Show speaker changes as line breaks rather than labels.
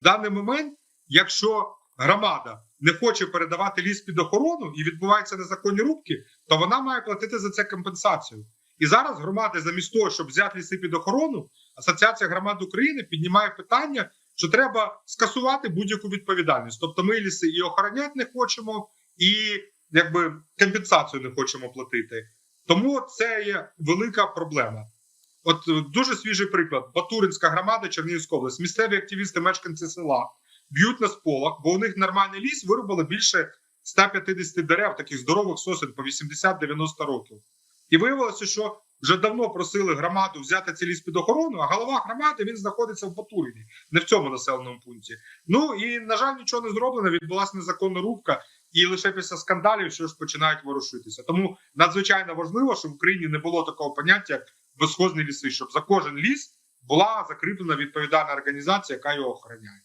В даний момент, якщо громада не хоче передавати ліс під охорону і відбуваються незаконні рубки, то вона має платити за це компенсацію. І зараз громади, замість того, щоб взяти ліси під охорону, Асоціація громад України піднімає питання, що треба скасувати будь-яку відповідальність. Тобто, ми ліси і охороняти не хочемо, і якби компенсацію не хочемо платити. Тому це є велика проблема. От е, дуже свіжий приклад: Батуринська громада, Чернігівська область. Місцеві активісти, мешканці села б'ють на сполох, бо у них нормальний ліс вирубали більше 150 дерев, таких здорових сосен по 80-90 років. І виявилося, що вже давно просили громаду взяти цей ліс під охорону, а голова громади він знаходиться в Батурині, не в цьому населеному пункті. Ну і на жаль, нічого не зроблено. Відбулася незаконна рубка, і лише після скандалів що ж починають ворушитися. Тому надзвичайно важливо, щоб в Україні не було такого поняття, як безхозні ліси, щоб за кожен ліс була закріплена відповідальна організація, яка його охороняє.